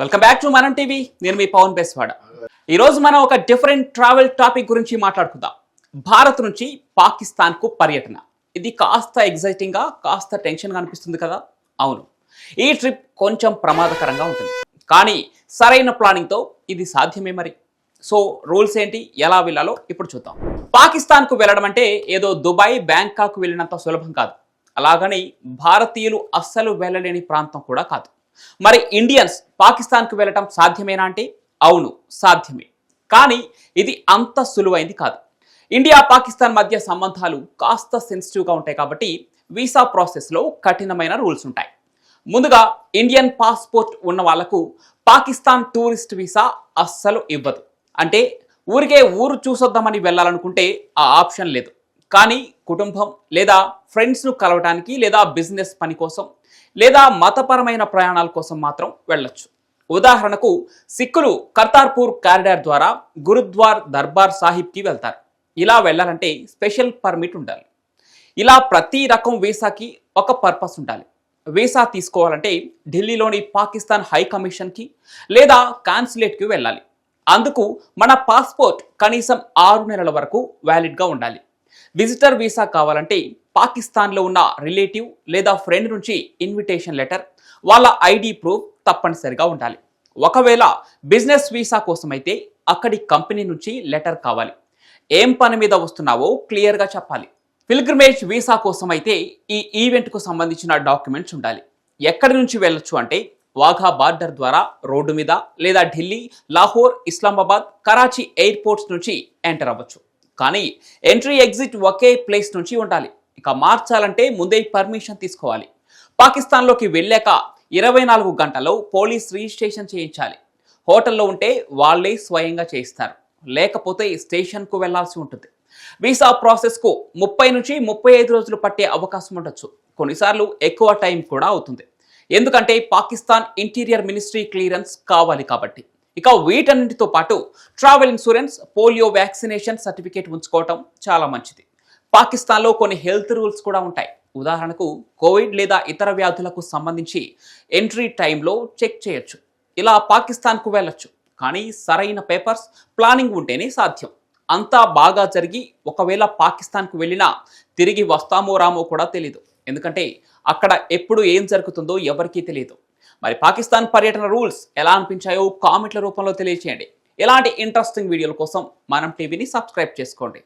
Welcome back to Manam TV నేను మీ పవన్ బెస్వాడ. ఈరోజు మనం ఒక డిఫరెంట్ ట్రావెల్ టాపిక్ గురించి మాట్లాడుకుందాం. భారత్ నుంచి పాకిస్తాన్కు పర్యటన. ఇది కాస్త ఎగ్జైటింగ్గా కాస్త టెన్షన్గా అనిపిస్తుంది కదా? అవును. ఈ ట్రిప్ కొంచెం ప్రమాదకరంగా ఉంటుంది. కానీ సరైన ప్లానింగ్తో ఇది సాధ్యమే మరి. సో రూల్స్ ఏంటి? ఎలా వెళ్ళాలో ఇప్పుడు చూద్దాం. పాకిస్తాన్కు వెళ్ళడం అంటే ఏదో దుబాయ్ బ్యాంకాక్ వెళ్ళినంత సులభం కాదు. అలాగని భారతీయులు అస్సలు వెళ్ళలేని ప్రాంతం కూడా కాదు. మరి ఇండియన్స్ పాకిస్తాన్కు వెళ్ళటం సాధ్యమేనా అంటే? అవును సాధ్యమే. కానీ ఇది అంత సులువైంది కాదు. ఇండియా పాకిస్తాన్ మధ్య సంబంధాలు కాస్త సెన్సిటివ్గా ఉంటాయి కాబట్టి వీసా ప్రాసెస్లో కఠినమైన రూల్స్ ఉంటాయి. ముందుగా ఇండియన్ పాస్పోర్ట్ ఉన్న వాళ్ళకు పాకిస్తాన్ టూరిస్ట్ వీసా అస్సలు ఇవ్వదు. అంటే ఊరికే ఊరు చూసొద్దామని వెళ్ళాలనుకుంటే ఆ ఆప్షన్ లేదు. కానీ కుటుంబం లేదా ఫ్రెండ్స్ను కలవటానికి లేదా బిజినెస్ పని కోసం లేదా మతపరమైన ప్రయాణాల కోసం మాత్రం వెళ్ళొచ్చు. ఉదాహరణకు సిక్కులు కర్తార్పూర్ కారిడార్ ద్వారా గురుద్వార్ దర్బార్ సాహిబ్కి వెళ్తారు. ఇలా వెళ్ళాలంటే స్పెషల్ పర్మిట్ ఉండాలి. ఇలా ప్రతి రకం వీసాకి ఒక పర్పస్ ఉండాలి. వీసా తీసుకోవాలంటే ఢిల్లీలోని పాకిస్తాన్ హై కమిషన్కి లేదా కాన్సులేట్కి వెళ్ళాలి. అందుకు మన పాస్పోర్ట్ కనీసం ఆరు నెలల వరకు వ్యాలిడ్గా ఉండాలి. విజిటర్ వీసా కావాలంటే పాకిస్తాన్లో ఉన్న రిలేటివ్ లేదా ఫ్రెండ్ నుంచి ఇన్విటేషన్ లెటర్ వాళ్ళ ఐడి ప్రూఫ్ తప్పనిసరిగా ఉండాలి. ఒకవేళ బిజినెస్ వీసా కోసం అయితే అక్కడి కంపెనీ నుంచి లెటర్ కావాలి. ఏం పని మీద వస్తున్నావో క్లియర్గా చెప్పాలి. పిల్గ్రిమేజ్ వీసా కోసం అయితే ఈ ఈవెంట్కు సంబంధించిన డాక్యుమెంట్స్ ఉండాలి. ఎక్కడి నుంచి వెళ్ళొచ్చు అంటే వాఘా బార్డర్ ద్వారా రోడ్డు మీద లేదా ఢిల్లీ లాహోర్ ఇస్లామాబాద్ కరాచీ ఎయిర్పోర్ట్స్ నుంచి ఎంటర్ అవ్వచ్చు. కానీ ఎంట్రీ ఎగ్జిట్ ఒకే ప్లేస్ నుంచి ఉండాలి. ఇక మార్చాలంటే ముందే పర్మిషన్ తీసుకోవాలి. పాకిస్తాన్లోకి వెళ్ళాక ఇరవై నాలుగు గంటల్లో పోలీస్ రిజిస్ట్రేషన్ చేయించాలి. హోటల్లో ఉంటే వాళ్ళే స్వయంగా చేయిస్తారు. లేకపోతే స్టేషన్కు వెళ్ళాల్సి ఉంటుంది. వీసా ప్రాసెస్కు ముప్పై నుంచి ముప్పై ఐదు రోజులు పట్టే అవకాశం ఉండొచ్చు. కొన్నిసార్లు ఎక్కువ టైం కూడా అవుతుంది. ఎందుకంటే పాకిస్తాన్ ఇంటీరియర్ మినిస్ట్రీ క్లియరెన్స్ కావాలి కాబట్టి. ఇక వీటన్నిటితో పాటు travel insurance polio vaccination certificate ఉంచుకోవటం చాలా మంచిది. పాకిస్తాన్లో కొన్ని హెల్త్ రూల్స్ కూడా ఉంటాయి. ఉదాహరణకు కోవిడ్ లేదా ఇతర వ్యాధులకు సంబంధించి ఎంట్రీ టైంలో చెక్ చేయొచ్చు. ఇలా పాకిస్తాన్కు వెళ్ళొచ్చు. కానీ సరైన పేపర్స్ ప్లానింగ్ ఉంటేనే సాధ్యం. అంతా బాగా జరిగి ఒకవేళ పాకిస్తాన్కు వెళ్ళినా తిరిగి వస్తామో రామో కూడా తెలీదు. ఎందుకంటే అక్కడ ఎప్పుడు ఏం జరుగుతుందో ఎవరికీ తెలియదు మరి పాకిస్తాన్ పర్యటన రూల్స్ ఎలా అనిపించాయో కామెంట్ల రూపంలో తెలియచేయండి. ఇలాంటి ఇంట్రెస్టింగ్ వీడియోల కోసం మనం టీవీని సబ్స్క్రైబ్ చేసుకోండి.